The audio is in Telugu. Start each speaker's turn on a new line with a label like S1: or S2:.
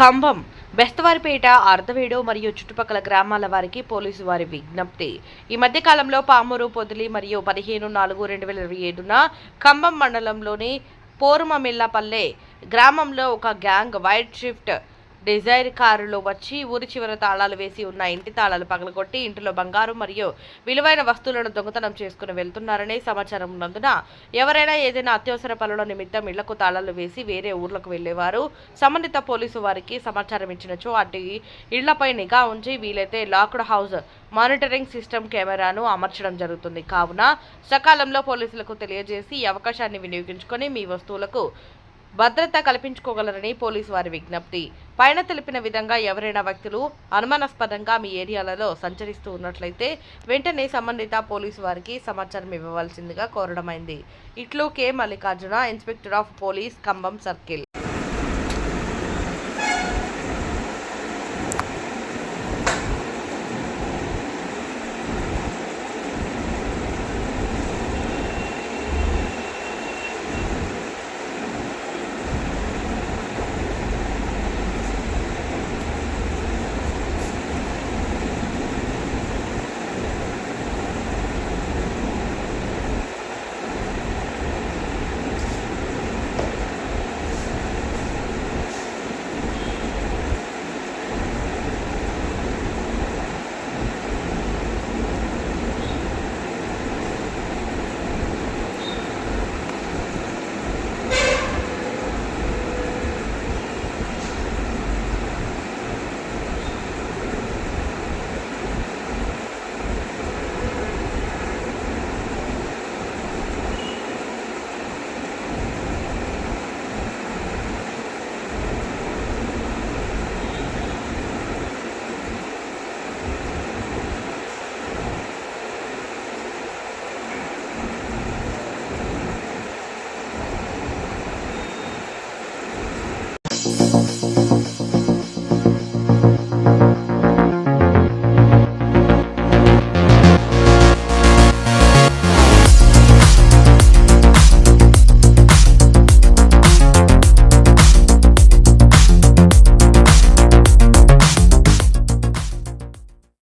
S1: ఖంభం బెస్తవారిపేట అర్ధవేడు మరియు చుట్టుపక్కల గ్రామాల వారికి పోలీసు వారి విజ్ఞప్తి. ఈ మధ్య కాలంలో పామూరు పొదిలి మరియు పదిహేను నాలుగు రెండు వేల ఇరవై ఏడున కంబం మండలంలోని పోరుమమిల్లపల్లె గ్రామంలో ఒక గ్యాంగ్ వైట్ షిఫ్ట్ డిజైర్ కారులో వచ్చి ఊరి చివర తాళాలు వేసి ఉన్న ఇంటి తాళాలు పగలగొట్టి ఇంటిలో బంగారు మరియు విలువైన వస్తువులను దొంగతనం చేసుకుని వెళ్తున్నారనే సమాచారం ఉన్నందున ఎవరైనా ఏదైనా అత్యవసర పనుల నిమిత్తం ఇళ్ళకు తాళాలు వేసి వేరే ఊర్లకు వెళ్ళేవారు సంబంధిత పోలీసు వారికి సమాచారం ఇచ్చినచో అటు ఇళ్ళపై నిఘా ఉంచి వీలైతే లాక్డ్ హౌస్ మానిటరింగ్ సిస్టమ్ కెమెరాను అమర్చడం జరుగుతుంది. కావున సకాలంలో పోలీసులకు తెలియజేసి ఈ అవకాశాన్ని వినియోగించుకొని మీ వస్తువులకు భద్రత కల్పించుకోగలరని పోలీసు వారి విజ్ఞప్తి. పైన తెలిపిన విధంగా ఎవరైనా వ్యక్తులు అనుమానాస్పదంగా మీ ఏరియాలలో సంచరిస్తూ ఉన్నట్లయితే వెంటనే సంబంధిత పోలీసు వారికి సమాచారం ఇవ్వవలసిందిగా కోరడమైంది. ఇట్లు K. Mallikarjuna inspector of police Cumbum circle. Musik